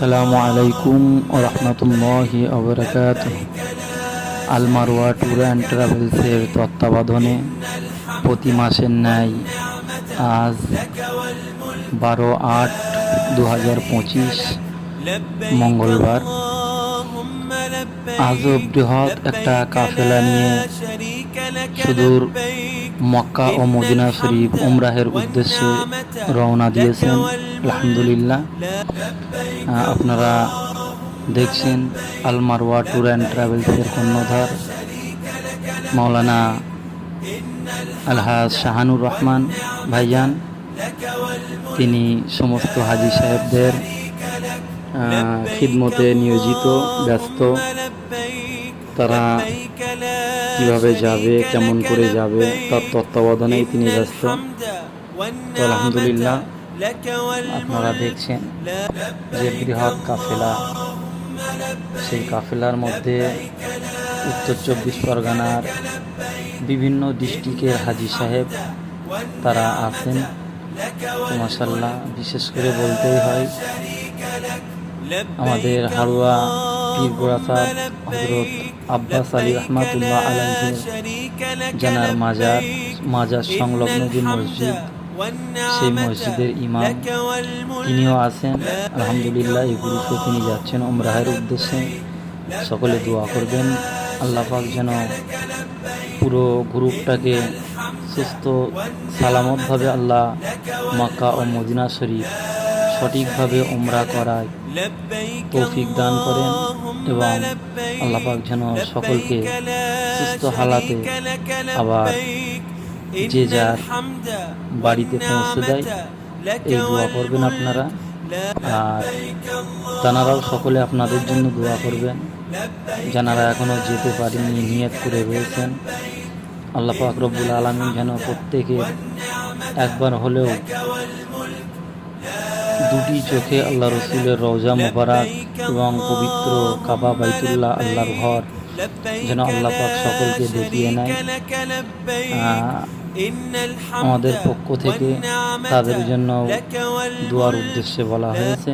আসসালামু আলাইকুম রহমতুল্লাহি আবরকাত আলমারোয়া ট্যুর অ্যান্ড ট্রাভেলসের তত্ত্বাবধানে প্রতি মাসের ন্যায় আজ বারো আট দু হাজার পঁচিশ মঙ্গলবার। আজও বৃহৎ একটা কাফেলা নিয়ে সুদূর মক্কা ও মদিনা শরীফ উমরাহের উদ্দেশ্যে রওনা দিয়েছেন। আলহামদুলিল্লাহ। আপনারা দেখছেন আলমারওয়া ট্যুর অ্যান্ড ট্রাভেলসের কর্ণধার মাওলানা আলহাজ শাহানুর রহমান ভাইজান। তিনি সমস্ত হাজি সাহেবদের খিদমতে নিয়োজিত, ব্যস্ত। তারা কীভাবে যাবে, কেমন করে যাবে, তার তত্ত্বাবধানেই তিনি ব্যস্ত। আলহামদুলিল্লাহ আপনারা দেখছেন যে বৃহৎ কাফেলা। সেই কাফেলার মধ্যে উত্তর চব্বিশ পরগনার বিভিন্ন ডিস্ট্রিক্টের হাজি সাহেব তারা আছেন। তো মাসাল্লাহ বিশেষ করে বলতেই হয় আমাদের হারুয়া পীরগোড়া সাহেব হজরত আব্বাস আলী রহমাতুল্লাহ আলহের জানার মাজার মাজার সংলগ্ন যে মসজিদ সেই মসজিদের ইমাম, তিনিও আছেন। আলহামদুলিল্লাহ, এই গ্রুপে তিনি যাচ্ছেন ওমরাহের উদ্দেশ্যে। সকলে দোয়া করবেন। আল্লাহ পাক যেন পুরো গ্রুপটাকে সুস্থ, সালামতভাবে আল্লাহ মাক্কা ও মদিনা শরীফ সঠিকভাবে ওমরা করায় তৌফিক দান করেন এবং আল্লাহ পাক যেন সকলকে সুস্থ হালাতে আবার যে যার বাড়িতে পৌঁছে দেয় এই দোয়া করবেন আপনারা। আর তানারাও সকলে আপনাদের জন্য দোয়া করবেন। যারা এখনও যেতে পারেননি নিয়ত করে রয়েছেন। আল্লাহ পাক রব্বুল আলমী যেন প্রত্যেকের একবার হলেও দুটি চোখে আল্লাহ রসুলের রওজা মোবারক এবং পবিত্র কাবা বাইতুল্লাহ আল্লাহর ঘর যেন আল্লাহ পাক সকলকে দেখিয়ে নেয়। আমাদের পক্ষ থেকে তাদের জন্য দোয়ার উদ্দেশ্যে বলা হয়েছে।